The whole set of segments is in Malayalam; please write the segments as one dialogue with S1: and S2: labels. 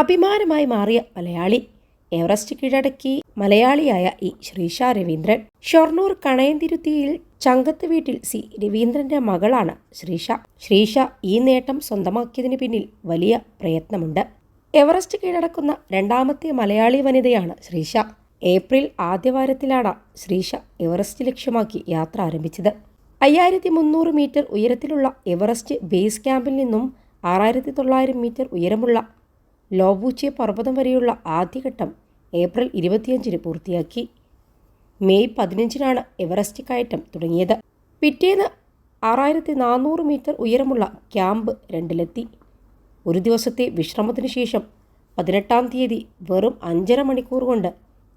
S1: അഭിമാനമായി മാറിയ മലയാളി എവറസ്റ്റ് കീഴടക്കി മലയാളിയായ ഇ ശ്രീഷ രവീന്ദ്രൻ. ഷൊർണൂർ കണയന്തിരുത്തിയിൽ ചങ്കത്ത് വീട്ടിൽ സി രവീന്ദ്രന്റെ മകളാണ് ശ്രീഷ. ശ്രീഷ ഈ നേട്ടം സ്വന്തമാക്കിയതിന് പിന്നിൽ വലിയ പ്രയത്നമുണ്ട്. എവറസ്റ്റ് കീഴടക്കുന്ന രണ്ടാമത്തെ മലയാളി വനിതയാണ് ശ്രീഷ. ഏപ്രിൽ ആദ്യവാരത്തിലാണ് ശ്രീഷ എവറസ്റ്റ് ലക്ഷ്യമാക്കി യാത്ര ആരംഭിച്ചത്. അയ്യായിരത്തി മുന്നൂറ് മീറ്റർ ഉയരത്തിലുള്ള എവറസ്റ്റ് ബേസ് ക്യാമ്പിൽ നിന്നും ആറായിരത്തി തൊള്ളായിരം മീറ്റർ ഉയരമുള്ള ലോബൂച്ചെ പർവതം വരെയുള്ള ആദ്യഘട്ടം ഏപ്രിൽ ഇരുപത്തിയഞ്ചിന് പൂർത്തിയാക്കി. മെയ് പതിനഞ്ചിനാണ് എവറസ്റ്റ് കയറ്റം തുടങ്ങിയത്. പിറ്റേന്ന് ആറായിരത്തി നാനൂറ് മീറ്റർ ഉയരമുള്ള ക്യാമ്പ് രണ്ടിലെത്തി. ഒരു ദിവസത്തെ വിശ്രമത്തിന് ശേഷം പതിനെട്ടാം തീയതി വെറും അഞ്ചര മണിക്കൂർ കൊണ്ട്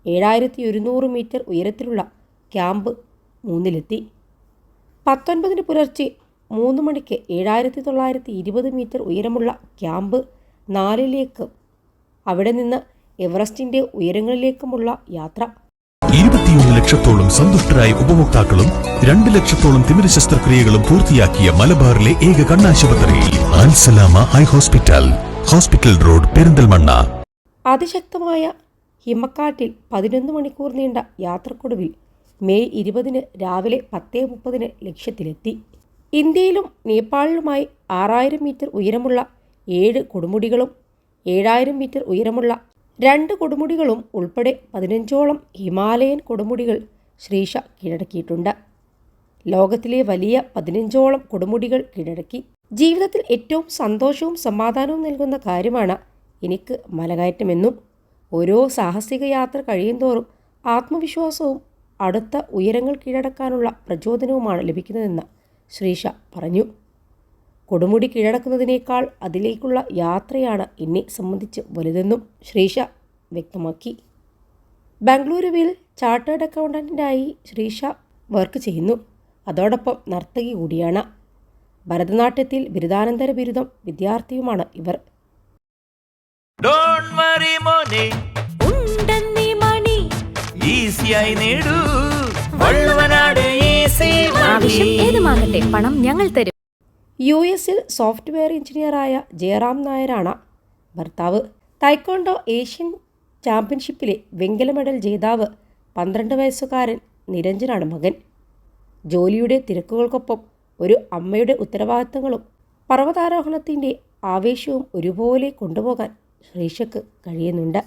S1: ഏഴായിരത്തി ഒരുന്നൂറ് മീറ്റർ ഉയരത്തിലുള്ള ക്യാമ്പ് മൂന്നിലെത്തി. പത്തൊൻപതിന് പുലർച്ചെ മൂന്ന് മണിക്ക് ഏഴായിരത്തി തൊള്ളായിരത്തി ഇരുപത് മീറ്റർ ഉയരമുള്ള ക്യാമ്പ് നാലിലേക്ക്. അവിടെ നിന്ന് എവറസ്റ്റിന്റെ ഉയരങ്ങളിലേക്കുമുള്ള യാത്ര.
S2: ഇരുപത്തിയൊന്ന് ലക്ഷത്തോളം സന്തുഷ്ടരായ ഉപഭോക്താക്കളും രണ്ട് ലക്ഷത്തോളം തിമിര ശസ്ത്രക്രിയകളും പൂർത്തിയാക്കിയ മലബാറിലെ ഏക കണ്ണാശുപത്രി high hospital hospital road Perinthalmanna.
S1: അതിശക്തമായ ഹിമക്കാട്ടിൽ പതിനൊന്ന് മണിക്കൂർ നീണ്ട യാത്രക്കൊടുവിൽ മെയ് ഇരുപതിന് രാവിലെ പത്തേ മുപ്പതിന് ലക്ഷ്യത്തിലെത്തി. ഇന്ത്യയിലും നേപ്പാളിലുമായി ആറായിരം മീറ്റർ ഉയരമുള്ള ഏഴ് കൊടുമുടികളും ഏഴായിരം മീറ്റർ ഉയരമുള്ള രണ്ട് കൊടുമുടികളും ഉൾപ്പെടെ പതിനഞ്ചോളം ഹിമാലയൻ കൊടുമുടികൾ ശ്രീഷ കീഴടക്കിയിട്ടുണ്ട്. ലോകത്തിലെ വലിയ പതിനഞ്ചോളം കൊടുമുടികൾ കീഴടക്കി. ജീവിതത്തിൽ ഏറ്റവും സന്തോഷവും സമാധാനവും നൽകുന്ന കാര്യമാണ് എനിക്ക് മലകയറ്റമെന്നും ഓരോ സാഹസിക യാത്ര കഴിയുന്തോറും ആത്മവിശ്വാസവും അടുത്ത ഉയരങ്ങൾ കീഴടക്കാനുള്ള പ്രചോദനവുമാണ് ലഭിക്കുന്നതെന്ന് ശ്രീഷ പറഞ്ഞു. കൊടുമുടി കീഴടക്കുന്നതിനേക്കാൾ അതിലേക്കുള്ള യാത്രയാണ് എന്നെ സംബന്ധിച്ച് വലുതെന്നും ശ്രീഷ വ്യക്തമാക്കി. ബാംഗ്ലൂരുവിൽ ചാർട്ടേഡ് അക്കൗണ്ടന്റായി ശ്രീഷ വർക്ക് ചെയ്യുന്നു. അതോടൊപ്പം നർത്തകി കൂടിയാണ്. ഭരതനാട്യത്തിൽ ബിരുദാനന്തര ബിരുദം വിദ്യാർത്ഥിയുമാണ് ഇവർ.
S3: ഡോണ്ട് വറി മോനെ.
S4: ഉണ്ടെന്നീ മണി.
S3: ഈസിയായി നേടൂ. വള്ളുവനാട് ഈസി
S4: ആവശ്യം ഏതുമാകട്ടെ പണം ഞങ്ങൾ തരും.
S1: യു എസിൽ സോഫ്റ്റ്വെയർ എഞ്ചിനീയറായ ജയറാം നായരാണ് ഭർത്താവ്. തൈക്കോണ്ടോ ഏഷ്യൻ ചാമ്പ്യൻഷിപ്പിലെ വെങ്കല മെഡൽ ജേതാവ് പന്ത്രണ്ട് വയസ്സുകാരൻ നിരഞ്ജനാണ് മകൻ. ജോലിയുടെ തിരക്കുകൾക്കൊപ്പം ഒരു അമ്മയുടെ ഉത്തരവാദിത്തങ്ങളും പർവതാരോഹണത്തിന്റെ ആവേശവും ഒരുപോലെ കൊണ്ടുപോകാൻ ശ്രീഷക്ക് കഴിയുന്നുണ്ട്.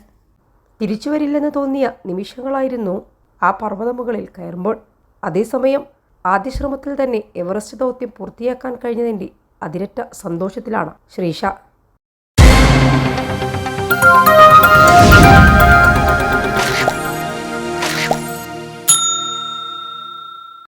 S1: തിരിച്ചു വരില്ലെന്ന് തോന്നിയ നിമിഷങ്ങളായിരുന്നു ആ പർവതമുകളിൽ കയറുമ്പോൾ. അതേസമയം ആദ്യ ശ്രമത്തിൽ തന്നെ എവറസ്റ്റ് ദൗത്യം പൂർത്തിയാക്കാൻ കഴിഞ്ഞതിന്റെ അതിരറ്റ സന്തോഷത്തിലാണ് ശ്രീഷ.